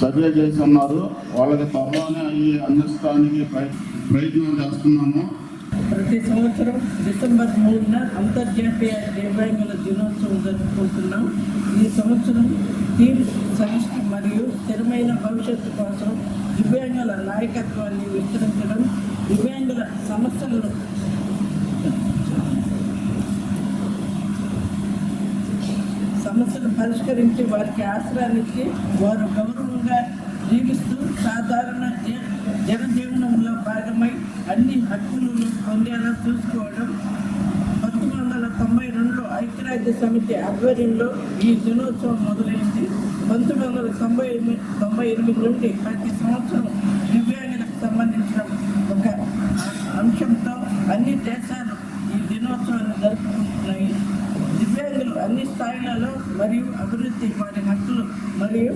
Survey చేసి ఉన్నారు వాళ్ళకి త్వరలోనే అవి అందించడానికి ప్రయత్నం చేస్తున్నాము. ప్రతి సంవత్సరం డిసెంబర్ మూడున అంతర్జాతీయ దివ్యాంగుల దినోత్సవం జరుపుకుంటున్నాం. ఈ సంవత్సరం థీమ్ సమిష్టి మరియు స్థిరమైన భవిష్యత్తు కోసం దివ్యాంగుల నాయకత్వాన్ని విస్తరించడం దివ్యాంగుల సమస్యలను పరిష్కరించి వారికి ఆశ్రయాన్నిచ్చి వారు గౌరవంగా జీవిస్తూ సాధారణ జనజీవనంలో భాగమై అన్ని హక్కులను పొందేలా చూసుకోవడం పంతొమ్మిది వందల తొంభై రెండులో ఐక్యరాజ్య సమితి ఆధ్వర్యంలో ఈ దినోత్సవం మొదలైంది. పంతొమ్మిది వందల తొంభై ఎనిమిది తొంభై ఎనిమిది నుండి ప్రతి సంవత్సరం దివ్యాంగులకు సంబంధించిన ఒక అంశంతో అన్ని దేశాలు ఈ దినోత్సవాన్ని జరుపుకుంటున్నాయి దివ్యాంగులు అన్ని స్థాయిలలో మరియు అభివృద్ధి వారి హక్కులు మరియు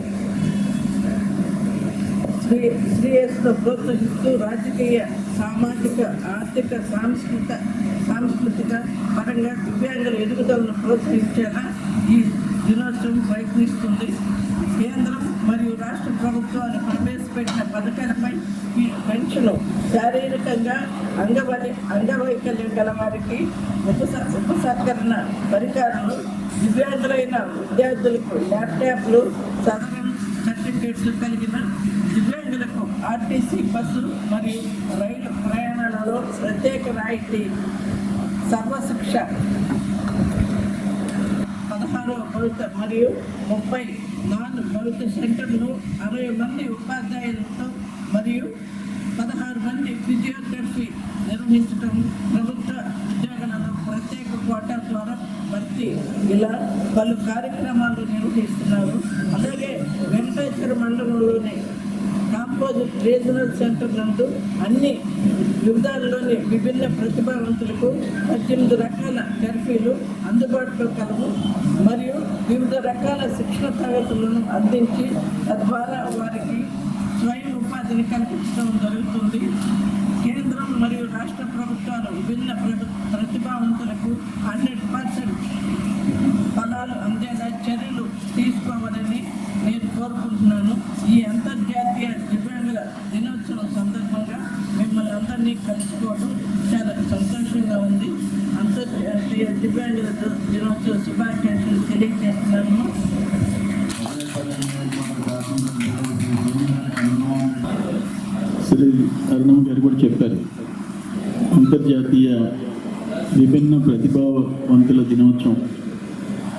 శ్రీ శ్రేయస్సును ప్రోత్సహిస్తూ రాజకీయ సామాజిక ఆర్థిక సాంస్కృతిక సాంస్కృతిక పరంగా దివ్యాంగుల ఎదుగుదలను ప్రోత్సహించేలా ఈ దినోత్సవం ప్రయత్నిస్తుంది. కేంద్రం మరియు రాష్ట్ర ప్రభుత్వాలు ప్రవేశపెట్టిన పథకాలపై ఈ పెన్షన్ శారీరకంగా అంగవై అంగవైకల్యం గల వారికి ఉపస ఉపసంకరణ పరికరాలు దివ్యాంగులైన విద్యార్థులకు ల్యాప్టాప్లు సదరం సర్టిఫికేట్లు కలిగిన దివ్యాంగులకు ఆర్టీసీ బస్సు మరియు రైలు ప్రయాణాలలో ప్రత్యేక రాయితీ. సర్వశిక్ష. పదహారవ కొలత మరియు ముప్పై నాన్ ప్రభుత్వ సెంటర్లో అరవై మంది ఉపాధ్యాయులతో మరియు పదహారు మంది ఫిజియోథెరపీ నిర్వహించడం ప్రభుత్వ ఉద్యోగాలలో ప్రత్యేక కోటా ద్వారా భర్తీ. ఇలా పలు కార్యక్రమాలు నిర్వహిస్తున్నారు. అలాగే వెంకటేశ్వర మండలంలోని రీజనల్ సెంటర్ నందు అన్ని వివిధాల్లోని విభిన్న ప్రతిభావంతులకు పద్దెనిమిది రకాల థెరపీలు అందుబాటులో కలవు మరియు వివిధ రకాల శిక్షణ తరగతులను అందించి తద్వారా వారికి స్వయం ఉపాధిని కల్పించడం జరుగుతుంది. కేంద్రం మరియు రాష్ట్ర ప్రభుత్వాలు విభిన్న ప్రతిభావంతులకు హండ్రెడ్ పర్సెంట్ ఫలాలు అందేలా చర్యలు తీసుకోవాలని నేను కోరుకుంటున్నాను. ఈ అంతర్ అందరినీ కలుసుకోవడం చాలా సంతోషంగా ఉంది. అంతర్జాతీయ దివ్యాంగుల దినోత్సవ శుభాకాంక్షలు తెలియజేస్తున్నాను. శ్రీ అరుణం గారు కూడా చెప్పారు. అంతర్జాతీయ విభిన్న ప్రతిభావంతుల దినోత్సవం.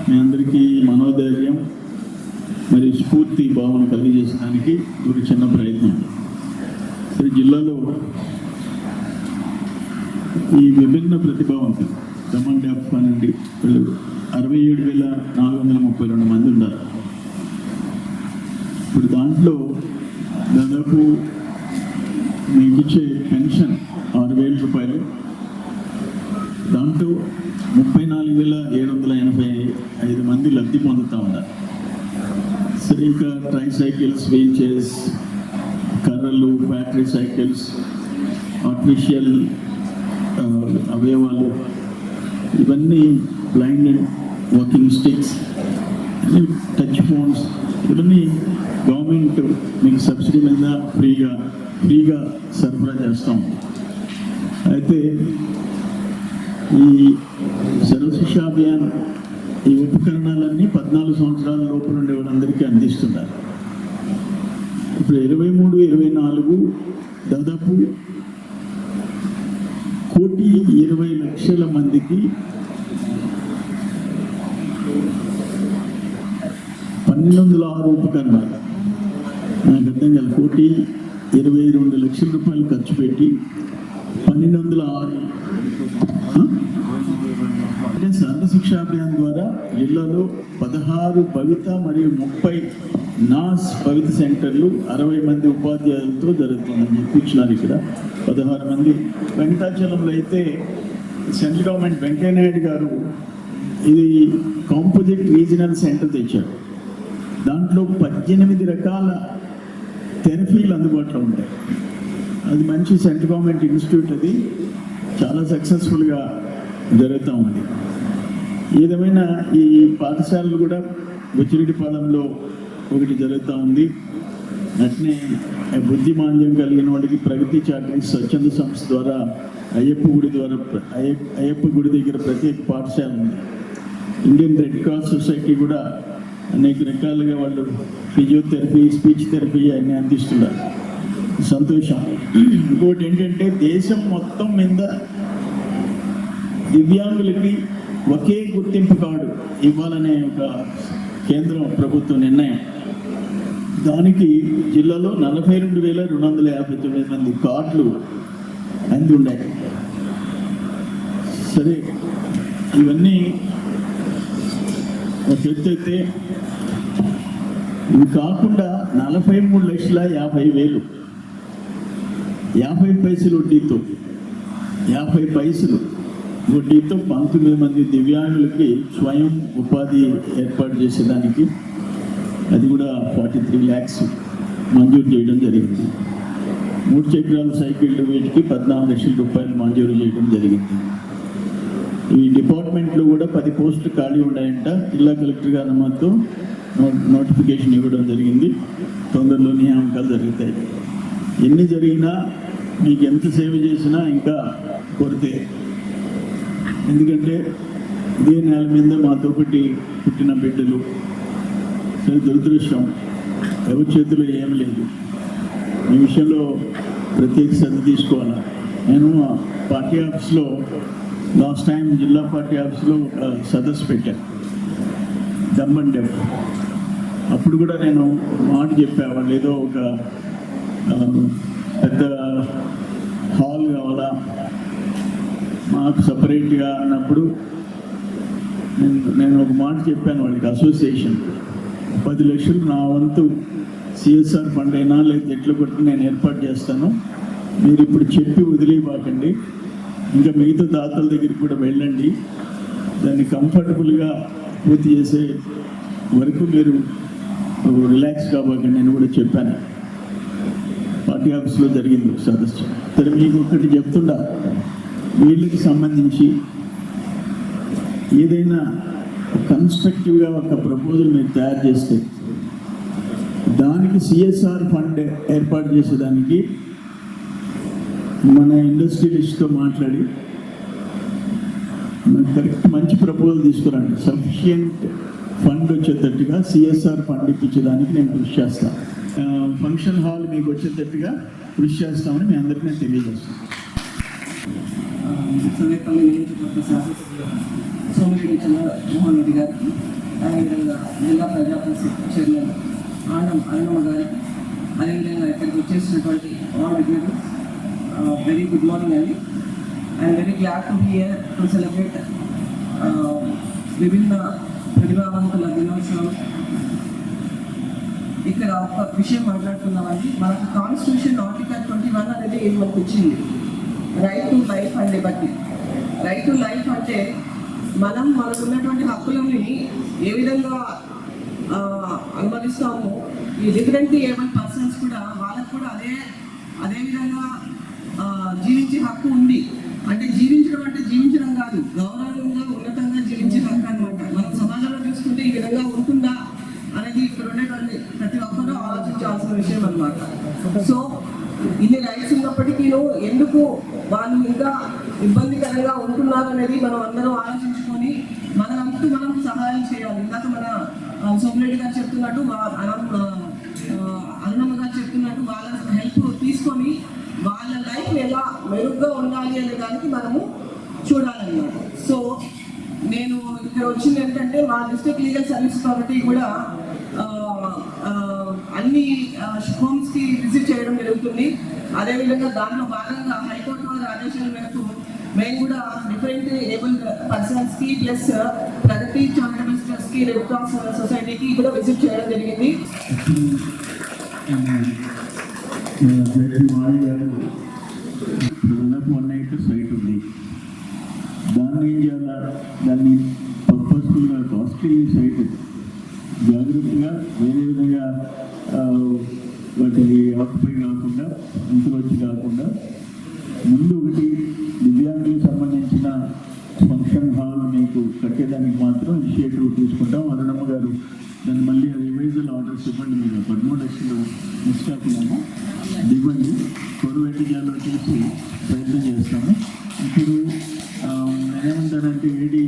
మీ అందరికీ మనోధైర్యం మరియు స్ఫూర్తి భావన కలిగజేసడానికి ఒక చిన్న ప్రయత్నం. శ్రీ జిల్లాలో ఈ విభిన్న ప్రతిభావంతులు కమాండ్ ఆఫ్ అనండి వీళ్ళు అరవై ఏడు వేల నాలుగు వందల ముప్పై రెండు మంది ఉన్నారు. ఇప్పుడు దాంట్లో దాదాపు మీకు ఇచ్చే పెన్షన్ ఆరు వేల రూపాయలు. దాంట్లో ముప్పై నాలుగు వేల ఏడు వందల ఎనభై ఐదు మంది లబ్ధి పొందుతూ ఉన్నారు. సరే ఇంకా ట్రై సైకిల్స్ వీల్ చైర్స్ కర్రలు బ్యాటరీ సైకిల్స్ ఆర్టిఫిషియల్ అవయవాలు ఇవన్నీ blind walking sticks touch phones ఇవన్నీ గవర్నమెంట్ మీకు సబ్సిడీ మీద ఫ్రీగా ఫ్రీగా సరఫరా చేస్తాం. అయితే ఈ సర్వశిక్ష అభియాన్ ఈ ఉపకరణాలన్నీ పద్నాలుగు సంవత్సరాల లోపు ఉండే వాళ్ళందరికీ అందిస్తున్నారు. ఇప్పుడు ఇరవై మూడు ఇరవై నాలుగు దాదాపు కోటి ఇరవై లక్షల మందికి పన్నెండు వందల ఆరు ఉపకరణాలు. నాకు అర్థం కాదు కోటి ఇరవై రెండు లక్షల రూపాయలు ఖర్చు పెట్టి పన్నెండు వందల ఆరు ఆ? అంటే సర్వశిక్ష అభియాన్ ద్వారా జిల్లాలో పదహారు భవిత మరియు ముప్పై నాస్ పవిత సెంటర్లు అరవై మంది ఉపాధ్యాయులతో జరుగుతుందని కూర్చున్నారు ఇక్కడ. పదహారు మంది. వెంకటాచలంలో అయితే సెంట్రల్ గవర్నమెంట్ వెంకయ్యనాయుడు గారు ఇది కాంపోజిట్ రీజనల్ సెంటర్ తెచ్చారు. దాంట్లో పద్దెనిమిది రకాల థెరపీలు అందుబాటులో ఉంటాయి. అది మంచి సెంట్రల్ గవర్నమెంట్ ఇన్స్టిట్యూట్ అది. చాలా సక్సెస్ఫుల్గా జరుగుతూ ఉంది. ఏదేమైనా ఈ పాఠశాలలు కూడా బుచ్చిరెడ్డిపాలెంలో ఒకటి జరుగుతూ ఉంది. అట్నే బుద్ధిమాంద్యం కలిగిన వాడికి ప్రగతి చాటరీ స్వచ్ఛంద సంస్థ ద్వారా అయ్యప్ప గుడి ద్వారా అయ్య- అయ్యప్ప గుడి దగ్గర ప్రత్యేక పాఠశాల ఉంది. ఇండియన్ రెడ్ క్రాస్ సొసైటీ కూడా అనేక రకాలుగా వాళ్ళు ఫిజియోథెరపీ స్పీచ్ థెరపీ అన్ని అందిస్తున్నారు. సంతోషం. ఇంకోటి ఏంటంటే దేశం మొత్తం మీద దివ్యాంగులకి ఒకే గుర్తింపు కార్డు ఇవ్వాలనే ఒక కేంద్రం ప్రభుత్వ నిర్ణయం. దానికి జిల్లాలో నలభై రెండు వేల రెండు వందల యాభై తొమ్మిది మంది కార్డులు అంది సరే ఇవన్నీ చెప్తే ఇవి కాకుండా నలభై మూడు లక్షల యాభై వేలు యాభై పైసలు వడ్డీతో యాభై పైసలు వడ్డీతో పంతొమ్మిది మంది దివ్యాంగులకి స్వయం ఉపాధి ఏర్పాటు చేసేదానికి అది కూడా ఫార్టీ త్రీ ల్యాక్స్ మంజూరు చేయడం జరిగింది. మూడు చక్రాల సైకిళ్ళు వీటికి పద్నాలుగు లక్షల రూపాయలు మంజూరు చేయడం జరిగింది. ఈ డిపార్ట్మెంట్లో కూడా పది పోస్టులు ఖాళీ ఉన్నాయంట. జిల్లా కలెక్టర్ గారు మాతో నో- నోటిఫికేషన్ ఇవ్వడం జరిగింది. తొందరలో నియామకాలు జరుగుతాయి. ఎన్ని జరిగినా మీకు ఎంత సేవ చేసినా ఇంకా కొరతే ఎందుకంటే ఇదే నేల మీద మాతో ఒకటి పుట్టిన బిడ్డలు. సరే దురదృష్టం. ఎవరి చేతిలో ఏం లేదు. ఈ విషయంలో ప్రత్యేక శ్రద్ధ తీసుకోవాలా? నేను పార్టీ ఆఫీస్లో లాస్ట్ టైం జిల్లా పార్టీ ఆఫీస్లో ఒక సదస్సు పెట్టాను దమ్ అండ్ అప్పుడు కూడా నేను మాట చెప్పా వాళ్ళు ఏదో ఒక పెద్ద హాల్ కావాలా? మాకు సపరేట్గా అన్నప్పుడు నేను నేను ఒక మాట చెప్పాను వాళ్ళకి అసోసియేషన్ పది లక్షలు నా వంతు సిఎస్ఆర్ ఫండ్ అయినా లేదా ఎట్లు కొట్టి నేను ఏర్పాటు చేస్తాను. మీరు ఇప్పుడు చెప్పి వదిలేయబాకండి. ఇంకా మిగతా దాతల దగ్గరికి కూడా వెళ్ళండి. దాన్ని కంఫర్టబుల్గా పూర్తి చేసే వరకు మీరు రిలాక్స్ కాబోకండి నేను కూడా చెప్పాను. పార్టీ ఆఫీస్లో జరిగింది సదస్సు సరే మీకు ఒకటి చెప్తుండా? వీళ్ళకి సంబంధించి ఏదైనా కన్స్ట్రక్టివ్గా ఒక ప్రపోజల్ మీరు తయారు చేస్తే దానికి సిఎస్ఆర్ ఫండ్ ఏర్పాటు చేసేదానికి మన ఇండస్ట్రియలిస్ట్తో మాట్లాడి మనకు కరెక్ట్ మంచి ప్రపోజల్ తీసుకురండి. సఫిషియంట్ ఫండ్ వచ్చేటట్టుగా సిఎస్ఆర్ ఫండ్ ఇప్పించడానికి నేను కృషి చేస్తాను ఫంక్షన్ హాల్ మీకు వచ్చేటట్టుగా కృషి చేస్తామని మీ అందరికీ నేను తెలియజేస్తాను. సూర్యపల్లి నియోజకవర్గ శాసనసభ్యులు సోమిరెడ్డి చంద్రమోహన్ రెడ్డి గారికి అదేవిధంగా జిల్లా ప్రజా పరిషత్ చైర్మన్ ఆనం అరుణమ్మ గారికి అదేవిధంగా ఇక్కడికి వచ్చేసినటువంటి ఆల్ విజ్ఞులు వెరీ గుడ్ మార్నింగ్ అండి. I'm very glad to here to celebrate విభిన్న ప్రతిభావంతుల దినోత్సవం ఇక్కడ ఒక విషయం మాట్లాడుతున్నామండి మనకు కాన్స్టిట్యూషన్ ఆర్టికల్ ట్వంటీ వన్ అనేది మనకు వచ్చింది. Right to life and liberty right to life అంటే మనం మనకు ఉన్నటువంటి హక్కులని ఏ విధంగా ఆ, అనుమతిస్తామో ఈ డిఫరెంట్లీ ఏమైనా పర్సన్స్ కూడా వాళ్ళకు కూడా అదే అదే విధంగా జీవించే హక్కు ఉంది. అంటే జీవించడం అంటే జీవించడం కాదు గౌరవం ఉన్నతంగా జీవించే హక్కు అనమాట మనం సమాజంలో చూసుకుంటే ఈ విధంగా ఉంటుందా అనేది ఇక్కడ ఉండేటువంటి ప్రతి ఒక్కరూ ఆలోచించాల్సిన విషయం అన్నమాట సో ఇన్ని రైట్స్ ఉన్నప్పటికీ ఎందుకు వాళ్ళు ఇంకా ఇబ్బందికరంగా ఉంటున్నారు అనేది మనం అందరం ఆలోచించుకొని మన వంతు మనం సహాయం చేయాలి ఇందాక మన సోమిరెడ్డి గారు చెప్తున్నట్టు వా- అనం- ఆ, అరుణమ్మ గారు చెప్తున్నట్టు వాళ్ళ హెల్ప్ తీసుకొని వాళ్ళ లైఫ్ ఎలా మెరుగ్గా ఉండాలి అనే దానికి మనము చూడాలన్నమాట. సో నేను ఇక్కడ వచ్చింది ఏంటంటే మా డిస్ట్రిక్ట్ లీగల్ సర్వీస్ అథారిటీ కూడా అన్ని హోమ్స్కి విజిట్ చేయడం జరుగుతుంది. అదేవిధంగా దాంట్లో భాగంగా హైకోర్టు వారి ఆదేశాల మేరకు మేము కూడా డిఫరెంట్ ఏబుల్ పర్సన్స్కి plus Pragati charitable trust red cross సొసైటీకి కూడా విజిట్ చేయడం జరిగింది జడ్జి వాణి గారు దాదాపు వన్ ఎయిట్ సైట్ ఉంది దాన్ని ఏం చేయాలా? దాన్ని పర్పస్ఫుల్గా కాస్ట్లీ సైట్ జాగ్రత్తగా వేరే విధంగా వాటికి ఆక్యుపై కాకుండా ఇంట్లోకి కాకుండా ముందు ఒకటి దివ్యాంగులకు సంబంధించిన ఫంక్షన్ హాల్ మీకు కట్టేదానికి మాత్రం ఇనిషియేటివ్ తీసుకుంటాం. అరుణమ్మ గారు దాన్ని మళ్ళీ రివైజల్ ఆర్డర్స్ ఇవ్వండి. మీరు పదమూడు లక్షలు మిస్ కాకుండా చేసి ప్రయత్నం చేస్తాము. ఇప్పుడు ఆ, నేనేమంటానంటే ఏడి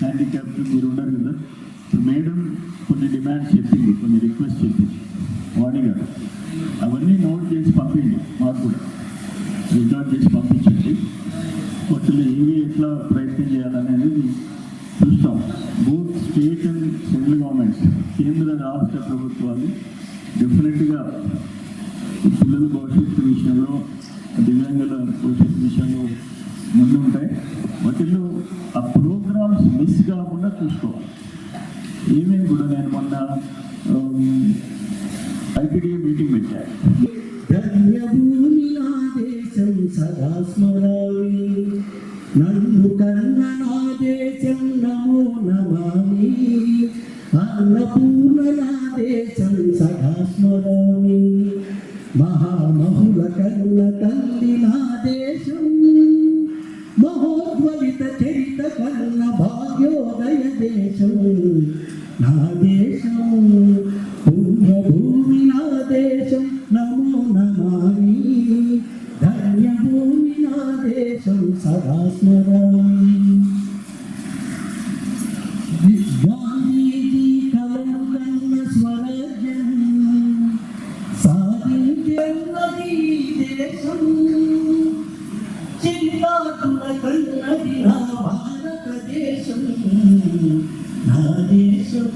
హ్యాండిక్యాప్ మీరు ఉన్నారు కదా మేడం కొన్ని డిమాండ్స్ చెప్పింది కొన్ని రిక్వెస్ట్ చెప్పింది. వాణి గారు అవన్నీ నోట్ చేసి పంపించండి మాకు కూడా. రికార్డ్ చేసి పంపించండి. వాటిలో ఏవి ఎట్లా ప్రయత్నం చేయాలనేది చూస్తాం. Both state and central governments కేంద్ర రాష్ట్ర ప్రభుత్వాలు డెఫినెట్గా పిల్లల భవిష్యత్తు విషయంలో దివ్యాంగుల భవిష్యత్తు విషయంలో ముందుంటాయి వాటిల్లో ఆ ప్రోగ్రామ్స్ మిస్ కాకుండా చూసుకోవాలి. ఈవెన్ కూడా నేను మొన్న ఐపీడీఏ మీటింగ్ పెట్టాను. సదా స్మరామి నన్ను కన్న నా దేశం నమో నమామి. అన్నపూర్ణ నా దేశం దేశం నా దేశం. ദേശം